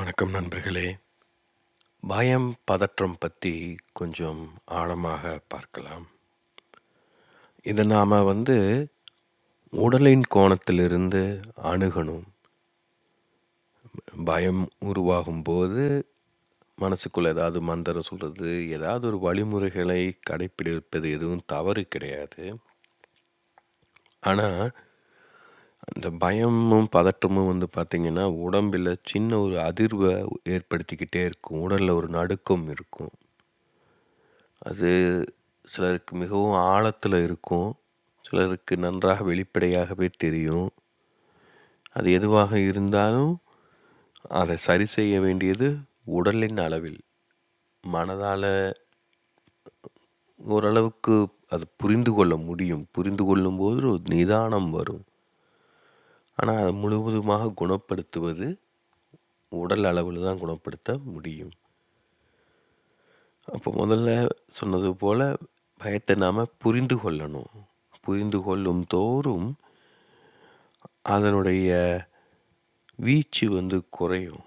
வணக்கம் நண்பர்களே. பயம் பதற்றம் பற்றி கொஞ்சம் ஆழமாக பார்க்கலாம். இதை நாம் வந்து உடலின் கோணத்திலிருந்து அணுகணும். பயம் உருவாகும் போது மனசுக்குள்ள ஏதாவது மந்திரம் சொல்கிறது ஏதாவது ஒரு வழிமுறைகளை கடைப்பிடிப்பது எதுவும் தவறு கிடையாது. ஆனால் இந்த பயமும் பதட்டமும் வந்து பார்த்திங்கன்னா உடம்பில் சின்ன ஒரு அதிர்வை ஏற்படுத்திக்கிட்டே இருக்கும். உடலில் ஒரு நடுக்கம் இருக்கும். அது சிலருக்கு மிகவும் ஆழத்தில் இருக்கும். சிலருக்கு நன்றாக வெளிப்படையாகவே தெரியும். அது எதுவாக இருந்தாலும் அதை சரி செய்ய வேண்டியது உடலின் அளவில். மனதால் ஓரளவுக்கு அது புரிந்து கொள்ள முடியும். புரிந்து கொள்ளும்போது ஒரு நிதானம் வரும். ஆனால் அதை முழுவதுமாக குணப்படுத்துவது உடல் அளவில் தான் குணப்படுத்த முடியும். அப்போ முதல்ல சொன்னது போல் பயத்தை நாம் புரிந்து கொள்ளணும். புரிந்து கொள்ளும் தோறும் அதனுடைய வீச்சு வந்து குறையும்.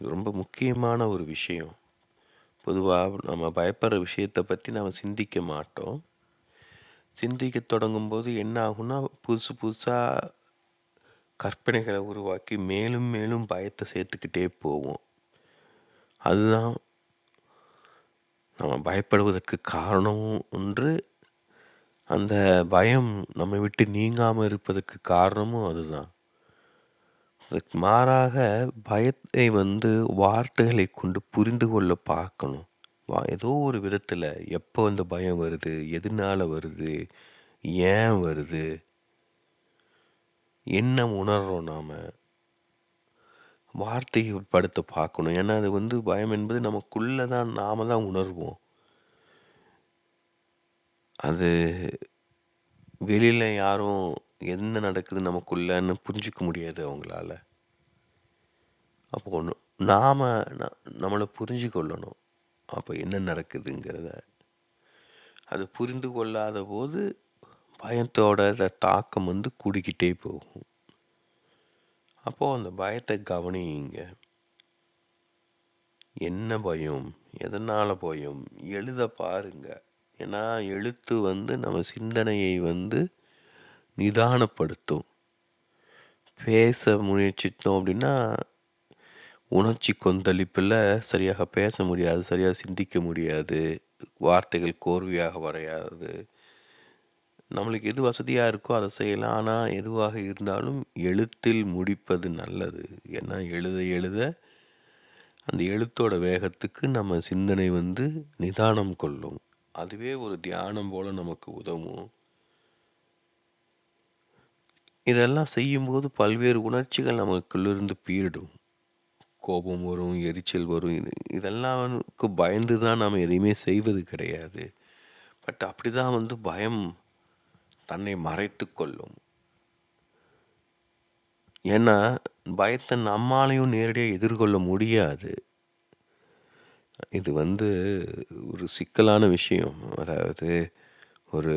இது ரொம்ப முக்கியமான ஒரு விஷயம். பொதுவாக நம்ம பயப்படுற விஷயத்தை பற்றி நாம் சிந்திக்க மாட்டோம். சிந்திக்க தொடங்கும்போது என்ன ஆகும்னா புதுசு புதுசாக கற்பனைகளை உருவாக்கி மேலும் மேலும் பயத்தை சேர்த்துக்கிட்டே போவோம். அதுதான் நம்ம பயப்படுவதற்கு காரணமும் ஒன்று. அந்த பயம் நம்மை விட்டு நீங்காமல் இருப்பதற்கு காரணமும் அதுதான். அதுக்கு மாறாக பயத்தை வந்து வார்த்தைகளை கொண்டு புரிந்து கொள்ள பார்க்கணும். வா ஏதோ ஒரு விதத்தில் எப்போ அந்த பயம் வருது எதனால் வருது ஏன் வருது என்ன உணர்றோம் நாம்? வார்த்தையை படுத்த பார்க்கணும். ஏன்னா அது வந்து பயம் என்பது நமக்குள்ளே தான் நாம் தான் உணர்வோம். அது வெளியில் யாரும் என்ன நடக்குது நமக்குள்ளன்னு புரிஞ்சிக்க முடியாது அவங்களால. அப்போ ஒன்று நாம் நம்மளை புரிஞ்சு கொள்ளணும். அப்போ என்ன நடக்குதுங்கிறத. அது புரிந்து கொள்ளாத போது பயத்தோட தாக்கம் வந்து கூடிக்கிட்டே போகும். அப்போது அந்த பயத்தை கவனியுங்க. என்ன பயம்? எதனால் பயம்? எழுத பாருங்க. ஏன்னா எழுத்து வந்து நம்ம சிந்தனையை வந்து நிதானப்படுத்தும். பேச முயற்சித்தோம் அப்படின்னா உணர்ச்சி கொந்தளிப்பில் சரியாக பேச முடியாது சரியாக சிந்திக்க முடியாது வார்த்தைகள் கோர்வையாக வரையாது நம்மளுக்கு எது வசதியாக இருக்கோ அதை செய்யலாம். ஆனால் எதுவாக இருந்தாலும் எழுத்தில் முடிப்பது நல்லது. ஏன்னா எழுத எழுத அந்த எழுத்தோட வேகத்துக்கு நம்ம சிந்தனை வந்து நிதானம் கொள்ளும். அதுவே ஒரு தியானம் போல் நமக்கு உதவும். இதெல்லாம் செய்யும்போது பல்வேறு உணர்ச்சிகள் நமக்குள்ளிருந்து பீரிடும். கோபம் வரும் எரிச்சல் வரும். இது இதெல்லாம் பயந்து தான் நாம் எதையுமே செய்வது கிடையாது. பட் அப்படி தான் வந்து பயம் தன்னை மறைத்து கொள்ளும். ஏன்னா பயத்தை நம்மாலையும் நேரடியாக எதிர்கொள்ள முடியாது. இது வந்து ஒரு சிக்கலான விஷயம். அதாவது ஒரு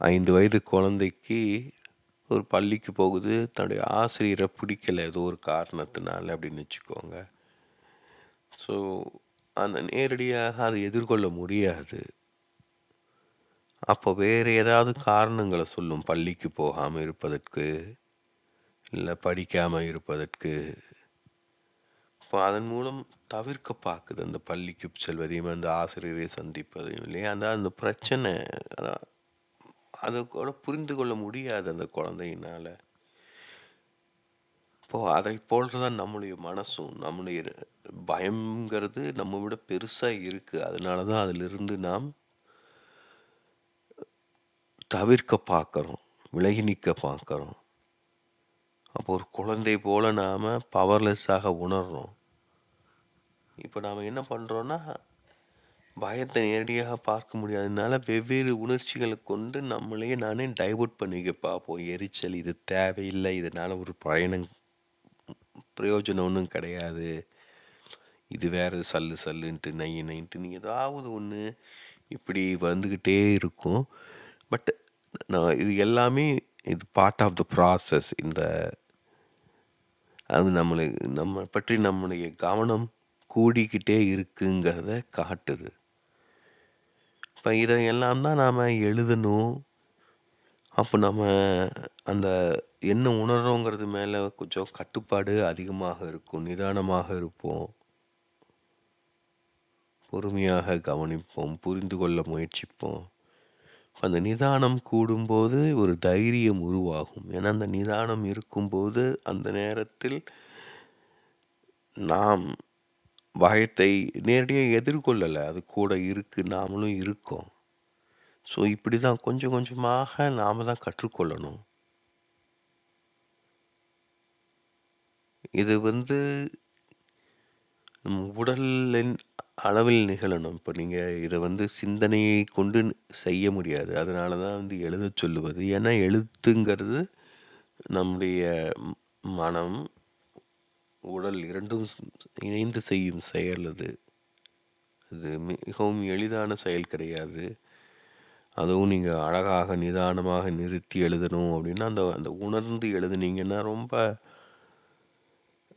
ஐந்து வயது குழந்தைக்கு ஒரு பள்ளிக்கு போகுது. தன்னுடைய ஆசிரியரை பிடிக்கல. ஏதோ ஒரு காரணத்தினால அப்படின்னு வச்சுக்கோங்க. ஸோ அந்த நேரடியாக அதை எதிர்கொள்ள முடியாது. அப்போ வேறு ஏதாவது காரணங்களை சொல்லும்? பள்ளிக்கு போகாமல் இருப்பதற்கு இல்லை படிக்காமல் இருப்பதற்கு. இப்போ அதன் மூலம் தவிர்க்க பார்க்குது. அந்த பள்ளிக்கு செல்வதையும் அந்த ஆசிரியரை சந்திப்பதையும் இல்லையா? அந்த அந்த பிரச்சனை அதான் அதை கூட புரிந்து கொள்ள முடியாது அந்த குழந்தையினால். இப்போது அதை போல் தான் நம்முடைய மனசும் நம்முடைய பயங்கிறது நம்ம விட பெருசாக இருக்குது அதனால தான் அதிலிருந்து நாம் தவிர்க்க பார்க்குறோம் விலகி நிற்க பார்க்குறோம். அப்போ ஒரு குழந்தை போல் நாம் பவர்லெஸ்ஸாக உணர்கிறோம் இப்போ நாம் என்ன பண்ணுறோன்னா பயத்தை நேரடியாக பார்க்க முடியாததுனால வெவ்வேறு உணர்ச்சிகளை கொண்டு நம்மளையே நானே டைவர்ட் பண்ணிக்க பார்ப்போம். எரிச்சல் இது தேவையில்லை இதனால் ஒரு பயணம் பிரயோஜனம் ஒன்றும் கிடையாது. இது வேறு சல்லு சல்லுன்ட்டு நை நைன்ட்டு நீ ஏதாவது ஒன்று இப்படி வந்துக்கிட்டே இருக்கும். பட் நான் இது எல்லாமே இது பார்ட் ஆஃப் த ப்ராசஸ் இந்த அது நம்மளை நம்ம பற்றி நம்முடைய கவனம் கூடிக்கிட்டே இருக்குங்கிறத காட்டுது. இப்போ இதையெல்லாம் தான் நாம் எழுதணும். அப்போ நம்ம அந்த என்ன உணர்றோங்கிறது மேலே கொஞ்சம் கட்டுப்பாடு அதிகமாக இருக்கும் நிதானமாக இருப்போம். பொறுமையாக கவனிப்போம் புரிந்து கொள்ள முயற்சிப்போம். அந்த நிதானம் கூடும்போது ஒரு தைரியம் உருவாகும். ஏன்னா அந்த நிதானம் இருக்கும்போது அந்த நேரத்தில் நாம் பயத்தை நேரடியாக எதிர்கொள்ளலை. அது கூட இருக்குது நாமளும் இருக்கோம். ஸோ இப்படி தான் கொஞ்சம் கொஞ்சமாக நாம் தான் கற்றுக்கொள்ளணும். இது வந்து நம் உடலின் அளவில் நிகழணும். இப்போ நீங்கள் இதை வந்து சிந்தனையை கொண்டு செய்ய முடியாது. அதனால தான் வந்து எழுதச் சொல்லுவது. ஏன்னா எழுத்துங்கிறது நம்முடைய ம்- மனம் உடல் இரண்டும் ஸ்- இணைந்து செய்யும் செயல் அது. அது மிகவும் எளிதான செயல் கிடையாது. அதுவும் நீங்கள் அழகாக நிதானமாக நிறுத்தி எழுதணும் அப்படின்னா அந்த அந்த உணர்ந்து எழுதுனீங்கன்னா ரொம்ப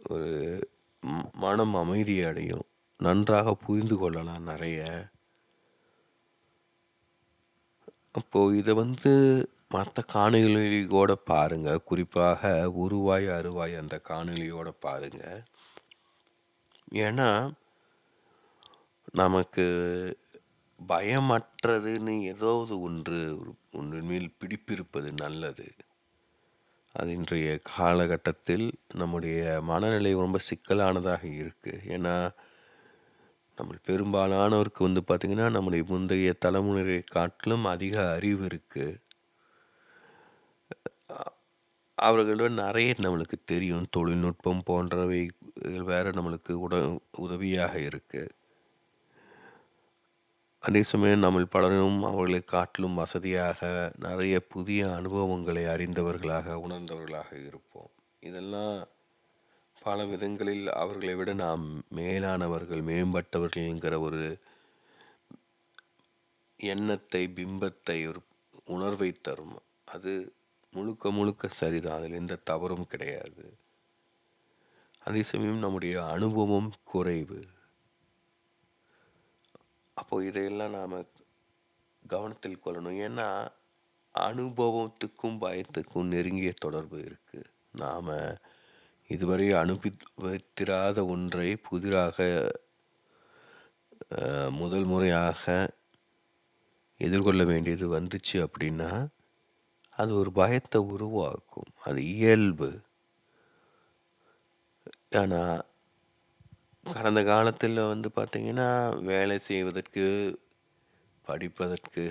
ஒரு ம்- மனம் அமைதி அடையும். நன்றாக புரிந்து கொள்ளலாம் நிறைய. அப்போது இதை வந்து மற்ற காணொளியோட பாருங்க. குறிப்பாக உருவாய் அருவாய் அந்த காணொலியோட பாருங்கள் ஏன்னா நமக்கு பயமற்றதுன்னு ஏதாவது ஒன்று ஒன்றின் மேல் பிடிப்பிருப்பது நல்லது. அது இன்றைய காலகட்டத்தில் நம்முடைய மனநிலை ரொம்ப சிக்கலானதாக இருக்குது ஏன்னா நம்ம பெரும்பாலானவருக்கு வந்து பார்த்திங்கன்னா நம்முடைய முந்தைய தலைமுறையை காட்டிலும் அதிக அறிவு இருக்குது அவர்களோட நிறைய நம்மளுக்கு தெரியும். தொழில்நுட்பம் போன்றவை வேறு நம்மளுக்கு உட உதவியாக இருக்குது அதே சமயம் நம்ம பலரும் அவர்களை காட்டிலும் வசதியாக நிறைய புதிய அனுபவங்களை அறிந்தவர்களாக உணர்ந்தவர்களாக இருப்போம். இதெல்லாம் பல விதங்களில் அவர்களை விட நாம் மேலானவர்கள் மேம்பட்டவர்கள் என்கிற ஒரு எண்ணத்தை பிம்பத்தை ஒரு உணர்வை தரும். அது முழுக்க முழுக்க சரிதான். அதில் எந்த தவறும் கிடையாது. அதே சமயம் நம்முடைய அனுபவம் குறைவு. அப்போ இதையெல்லாம் நாம் கவனத்தில் கொள்ளணும். ஏன்னா அனுபவத்துக்கும் பயத்துக்கும் நெருங்கிய தொடர்பு இருக்குது நாம் இதுவரை அனுபவித்திராத ஒன்றை புதிராக முதல் முறையாக எதிர்கொள்ள வேண்டியது வந்துச்சு அப்படின்னா அது ஒரு பயத்தை உருவாக்கும். அது இயல்பு. ஆனால் கடந்த காலத்தில் வந்து பார்த்திங்கன்னா வேலை செய்வதற்கு படிப்பதற்கு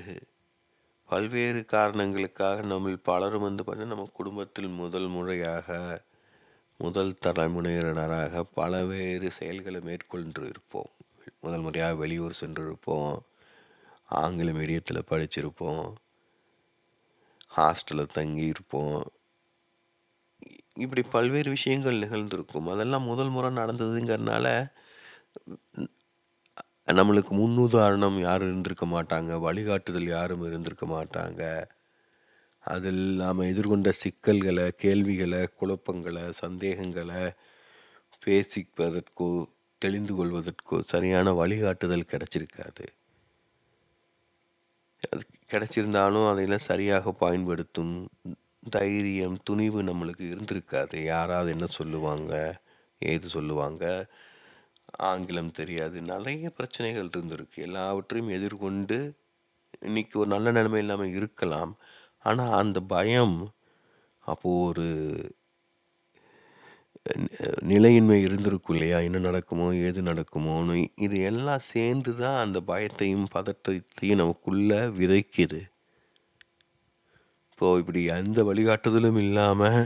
பல்வேறு காரணங்களுக்காக நம்ம பலரும் வந்து பார்த்தீங்கன்னா நம்ம குடும்பத்தில் முதல் முறையாக முதல் தலைமுறையினராக பலவேறு செயல்களை மேற்கொண்டு இருப்போம் முதல் முறையாக வெளியூர் சென்றிருப்போம். ஆங்கில மீடியத்தில் படிச்சிருப்போம். ஹாஸ்டலில் தங்கி இருப்போம் இப்படி பல்வேறு விஷயங்கள் நிகழ்ந்திருக்கும். அதெல்லாம் முதல் முறை நடந்ததுங்கிறனால நம்மளுக்கு முன்னுதாரணம் யாரும் இருந்திருக்க மாட்டாங்க. வழிகாட்டுதல் யாரும் இருந்திருக்க மாட்டாங்க. அதில் நாம் எதிர்கொண்ட சிக்கல்களை கேள்விகளை குழப்பங்களை சந்தேகங்களை பேசிப்பதற்கோ தெளிந்து கொள்வதற்கோ சரியான வழிகாட்டுதல் கிடச்சிருக்காது. அது கிடச்சிருந்தாலும் அதையெல்லாம் சரியாக பயன்படுத்தும் தைரியம் துணிவு நம்மளுக்கு இருந்திருக்காது. யாராவது என்ன சொல்லுவாங்க ஏது சொல்லுவாங்க ஆங்கிலம் தெரியாது. நிறைய பிரச்சனைகள் இருந்திருக்கு. எல்லாவற்றையும் எதிர்கொண்டு இன்றைக்கி ஒரு நல்ல நிலைமை இல்லாமல் இருக்கலாம். ஆனால் அந்த பயம் அப்போது ஒரு நிலையின்மை இருந்திருக்கும் இல்லையா? என்ன நடக்குமோ ஏது நடக்குமோன்னு. இது எல்லாம் சேர்ந்து தான் அந்த பயத்தையும் பதற்றத்தையும் நமக்குள்ளே விதைக்குது. இப்போது இப்படி எந்த வழிகாட்டுதலும் இல்லாமல்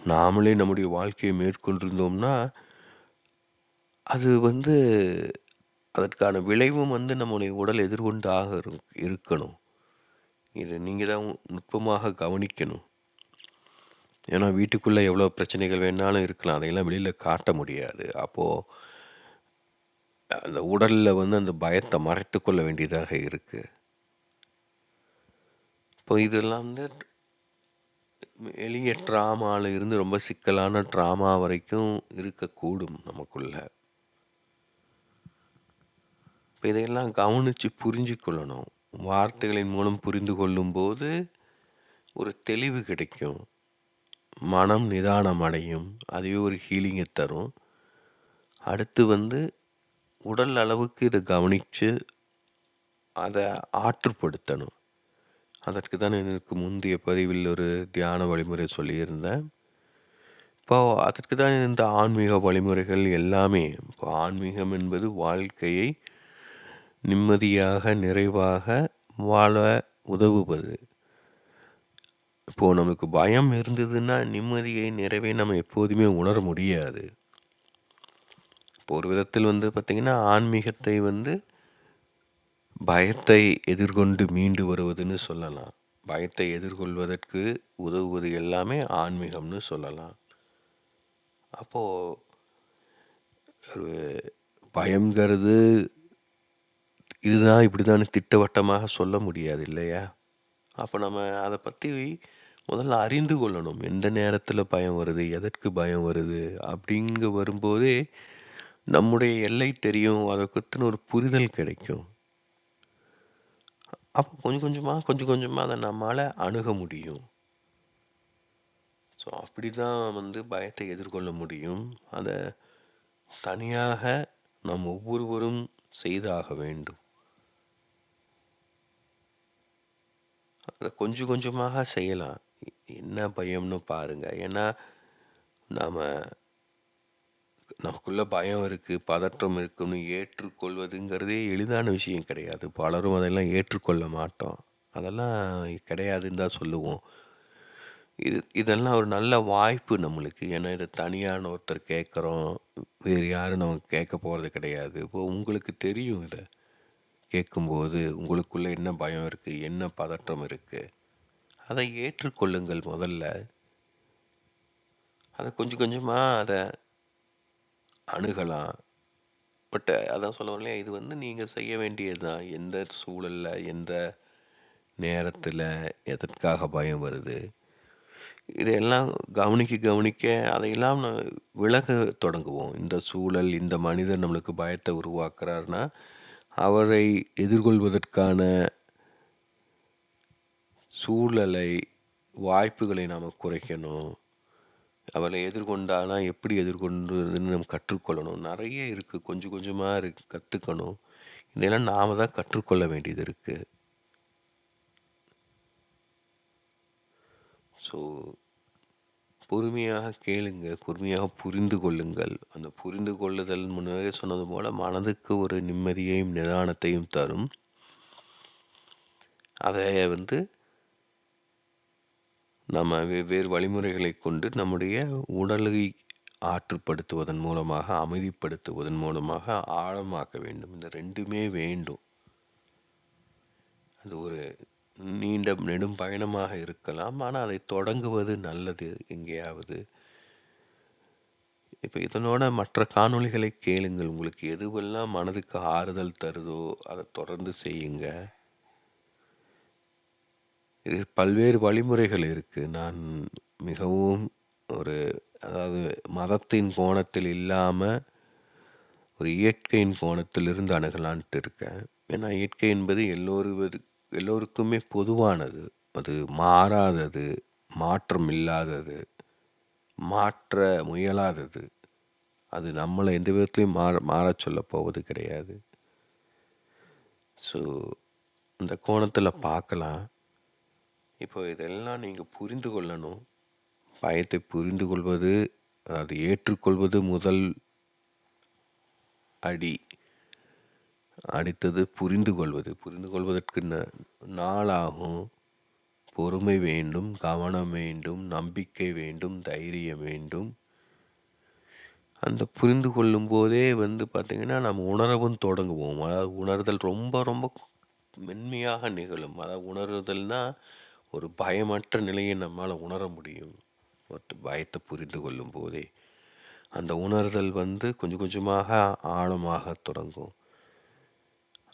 நாமளே நம்முடைய வாழ்க்கையை மேற்கொண்டிருந்தோம்னா அது வந்து அதற்கான விளைவும் வந்து நம்முடைய உடல் எதிர்கொண்டாக இருக்கணும். இது நீங்கள் தான் நுட்பமாக கவனிக்கணும் ஏன்னா வீட்டுக்குள்ளே எவ்வளோ பிரச்சனைகள் வேணாலும் இருக்கலாம் அதையெல்லாம் வெளியில் காட்ட முடியாது அப்போது அந்த உடலில் வந்து அந்த பயத்தை மறைத்து கொள்ள வேண்டியதாக இருக்குது இப்போ இதெல்லாம் வந்து எளிய ட்ராமாவில் இருந்து ரொம்ப சிக்கலான ட்ராமா வரைக்கும் இருக்கக்கூடும் நமக்குள்ள. இப்போ இதையெல்லாம் கவனிச்சு புரிஞ்சுக்கொள்ளணும். வார்த்தைகளின் மூலம் புரிந்து கொள்ளும்போது, ஒரு தெளிவு கிடைக்கும். மனம் நிதானம் அடையும். அதுவே ஒரு ஹீலிங்கை தரும். அடுத்து வந்து உடல் அளவுக்கு இதை கவனித்து அதை ஆற்றுப்படுத்தணும். அதற்கு தான் எனக்கு முந்தைய பதிவில் ஒரு தியான வழிமுறை சொல்லியிருந்தேன். இப்போ அதற்கு தான் இந்த ஆன்மீக வழிமுறைகள் எல்லாமே. இப்போ ஆன்மீகம் என்பது வாழ்க்கையை நிம்மதியாக, நிறைவாக வாழ உதவுவது. இப்போது நமக்கு பயம் இருந்ததுன்னா, நிம்மதியை, நிறைவே நம்ம எப்போதுமே உணர முடியாது. இப்போ ஒரு விதத்தில் வந்து பார்த்திங்கன்னா ஆன்மீகத்தை வந்து பயத்தை எதிர்கொண்டு மீண்டு வருவதுன்னு சொல்லலாம். பயத்தை எதிர்கொள்வதற்கு உதவுவது எல்லாமே ஆன்மீகம்னு சொல்லலாம். அப்போது ஒரு பயம்ங்கிறது இதுதான் இப்படிதான்னு திட்டவட்டமாக சொல்ல முடியாது இல்லையா? அப்ப நம்ம அத பத்தி முதல்ல அறிந்து கொள்ளணும். எந்த நேரத்தில பயம் வருது? எதற்கு பயம் வருது? அப்படிங்க வரும்போதே, நம்முடைய எல்லை தெரியும். அத பத்தின ஒரு புரிதல் கிடைக்கும். அப்போ கொஞ்சம் கொஞ்சமா, கொஞ்சம் கொஞ்சமா அத நம்மால அணுக முடியும். ஸோ அப்படிதான் வந்து பயத்தை எதிர்கொள்ள முடியும். அத தனியாக நாம் ஒவ்வொருவரும் செய்தாக வேண்டும். அத கொஞ்சம் கொஞ்சமாக செய்யலாம். என்ன பயம்னு பாருங்க. ஏன்னா, நாம நமக்குள்ள பயம் இருக்கு, பதற்றம் இருக்குன்னு ஏற்றுக்கொள்வதுங்கிறதே எளிதான விஷயம் கிடையாது. பலரும் அதெல்லாம் ஏற்றுக்கொள்ள மாட்டோம். அதெல்லாம் கிடையாதுன்னு தான் சொல்லுவோம். இது இதெல்லாம் ஒரு நல்ல வாய்ப்பு நம்மளுக்கு. ஏன்னா, இத தனியான ஒருத்தர் கேட்குறோம். வேறு யாரும் நமக்கு கேட்க போறது கிடையாது. இப்போ உங்களுக்கு தெரியும் இத. கேட்கும்போது உங்களுக்குள்ளே என்ன பயம் இருக்குது என்ன பதற்றம் இருக்குது அதை ஏற்றுக்கொள்ளுங்கள் முதல்ல. அதை கொஞ்சம் கொஞ்சமாக அதை அணுகலாம். பட் அதான் சொல்ல இது வந்து நீங்கள் செய்ய வேண்டியது தான். எந்த சூழலில் எந்த நேரத்தில் எதற்காக பயம் வருது? இதையெல்லாம் கவனிக்க கவனிக்க அதையெல்லாம் விலக தொடங்குவோம். இந்த சூழல், இந்த மனிதர் நம்மளுக்கு பயத்தை உருவாக்குறாருன்னா அவரை எதிர்கொள்வதற்கான சூழலை, வாய்ப்புகளை நாம் குறைக்கணும். அவளை எதிர்கொண்டானா எப்படி எதிர்கொள்றதுன்னு நம்ம கற்றுக்கொள்ளணும். நிறைய இருக்குது கொஞ்சம் கொஞ்சமாக இருக்கு கற்றுக்கணும் இதெல்லாம் நாம தான் கற்றுக்கொள்ள வேண்டியது இருக்குது ஸோ பொறுமையாக கேளுங்க. பொறுமையாக புரிந்து கொள்ளுங்கள். அந்த புரிந்து கொள்ளுதல் முன்னரே சொன்னது போல மனதுக்கு ஒரு நிம்மதியையும், நிதானத்தையும் தரும். அதை வந்து நம்ம வெவ்வேறு வழிமுறைகளை கொண்டு நம்முடைய உடலை ஆற்றுப்படுத்துவதன் மூலமாக, அமைதிப்படுத்துவதன் மூலமாக ஆழமாக்க வேண்டும். இந்த ரெண்டுமே வேண்டும். அது ஒரு நீண்ட நெடும் பயணமாக இருக்கலாம். ஆனால் அதை தொடங்குவது நல்லது எங்கேயாவது. இப்போ இதனோட மற்ற காணொளிகளை கேளுங்கள். உங்களுக்கு எதுவெல்லாம் மனதுக்கு ஆறுதல் தருதோ, அதை தொடர்ந்து செய்யுங்க. இது பல்வேறு வழிமுறைகள் இருக்குது நான் மிகவும் ஒரு அதாவது மதத்தின் கோணத்தில் இல்லாமல் ஒரு இயற்கையின் கோணத்திலிருந்து அணுகலான்ட்டு இருக்கேன். ஏன்னா, இயற்கை என்பது எல்லோருவது எல்லோருக்குமே பொதுவானது. அது மாறாதது, மாற்றம் இல்லாதது, மாற்ற முயலாதது. அது நம்மளை எந்த விதத்துலையும் மாற மாறச் சொல்ல போவது கிடையாது. ஸோ, இந்த கோணத்தில் பார்க்கலாம். இப்போ இதெல்லாம் நீங்கள் புரிந்து கொள்ளணும். பயத்தை புரிந்து கொள்வது, அதாவது ஏற்றுக்கொள்வது முதல் அடி. அடுத்தது புரிந்து கொள்வது. புரிந்து கொள்வதற்கு நாளாகும். பொறுமை வேண்டும், கவனம் வேண்டும், நம்பிக்கை வேண்டும், தைரியம் வேண்டும். அந்த புரிந்து கொள்ளும்போதே வந்து பார்த்திங்கன்னா நம்ம உணரவும் தொடங்குவோம். அதாவது உணர்தல் ரொம்ப ரொம்ப மென்மையாக நிகழும். அதாவது உணர்தல்னால் ஒரு பயமற்ற நிலையை நம்மளால் உணர முடியும். ஒரு பயத்தை புரிந்து கொள்ளும்போதே. அந்த உணர்தல் வந்து கொஞ்சம் கொஞ்சமாக ஆழமாக தொடங்கும்.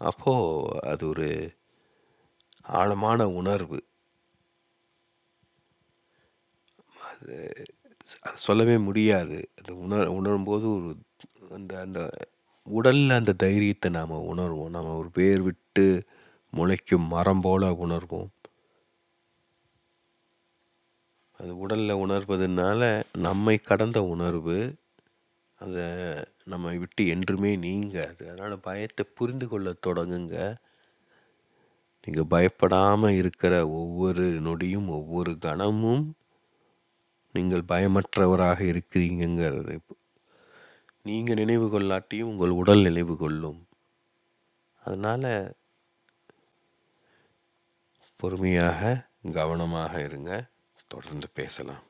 அப்போது அது ஒரு ஆழமான உணர்வு. அது அது சொல்லவே முடியாது. அது உணர் உணரும்போது ஒரு அந்த அந்த உடலில் அந்த தைரியத்தை நாம் உணர்வோம். நம்ம ஒரு பேர் விட்டு முளைக்கும் மரம் போல உணர்வோம். அது உடலில் உணர்வதுனால நம்மை கடந்த உணர்வு அதை நம்மை விட்டு என்றுமே நீங்காது. அதனால் பயத்தை புரிந்து கொள்ள தொடங்குங்க. நீங்கள் பயப்படாமல் இருக்கிற ஒவ்வொரு நொடியும் ஒவ்வொரு கணமும் நீங்கள் பயமற்றவராக இருக்கிறீங்கிறது நீங்கள் நினைவு கொள்ளாட்டியும் உங்கள் உடல் நினைவு கொள்ளும். அதனால் பொறுமையாக கவனமாக இருங்க. தொடர்ந்து பேசலாம்.